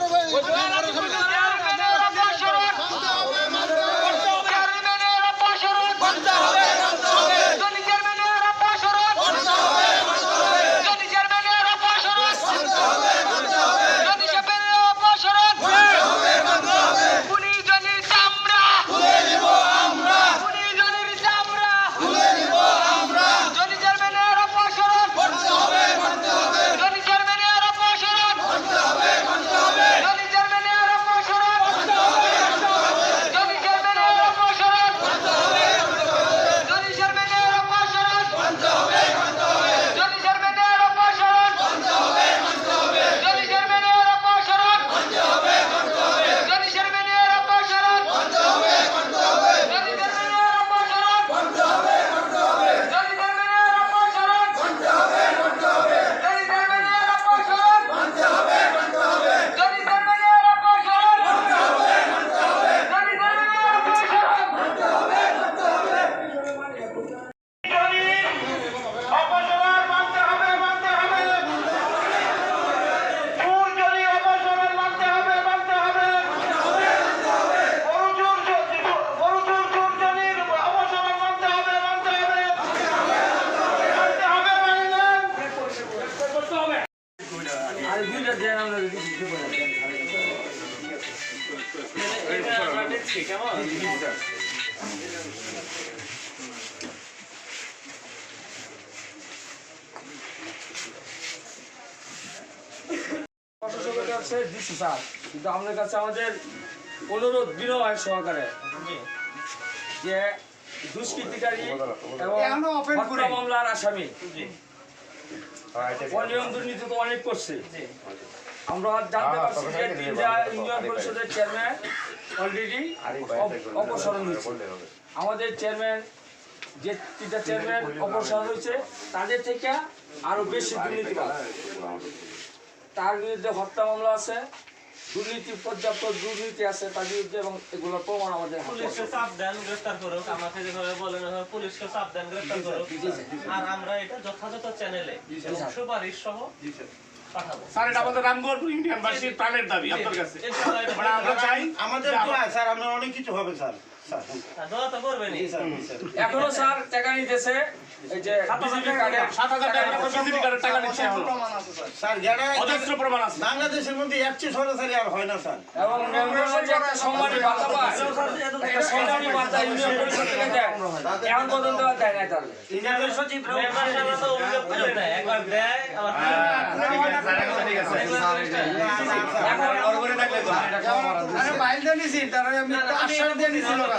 ¡Claro, güey! ¡Claro! কিছু প্রশাসকের কাছে দিচ্ছি স্যার কিন্তু আপনার কাছে আমাদের অনুরোধ বিনয় সহকারে যে দুষ্কৃতিকারী এবং মামলার আসামি। অনিয়ম দুর্নীতি তো অনেক করছে। আমরা জানতে পারছি যে তিনটা ইউনিয়ন পরিষদের চেয়ারম্যান অলরেডি অপসারণ হয়েছে। আমাদের চেয়ারম্যান যে তিনটা চেয়ারম্যান অপসারণ হয়েছে তাদের থেকে আরও বেশি দুর্নীতি তার বিরুদ্ধে হত্যা মামলা আছে। দুর্নীতি পর্যাপ্ত দুর্নীতি আছে তার বিরুদ্ধে এবং এগুলোর প্রমাণ আমাদের পুলিশকে চাপ দেন গ্রেফতার করুক আমাকে যেভাবে বলেন পুলিশকে চাপ দেন গ্রেফতার করুক। আর আমরা এটা যথাযথ চ্যানেলে সুপারিশ সহ স্যার। এটা আমাদের রামগড় ইউনিয়নবাসীর প্রাণের দাবি আপনার কাছে। ইনশাআল্লাহ এটা আমরা চাই আমাদের তো স্যার আমরা অনেক কিছু হবে স্যার। হ্যাঁ, এখনও স্যার টাকা নিতেছে এই যে টাকা নিচ্ছে স্যার অজস্র প্রমাণ আছে। বাংলাদেশের মধ্যে চেয়ে সরাসরি আর হয় না স্যার। এবং মেম্বাররা যে একটা সম্মানী ভাতা পায় সম্মানী ভাতা ইউনিয়ন পরিষদ থেকে দেয়। এখন পর্যন্ত দেয় নাই তাহলে। ইউনিয়ন সচিব একবার দেয় আবার ঠিক আছে আরে বাইল দিয়ে নিছি তারা আমি আশ্বাস দিয়ে নিছি লোকা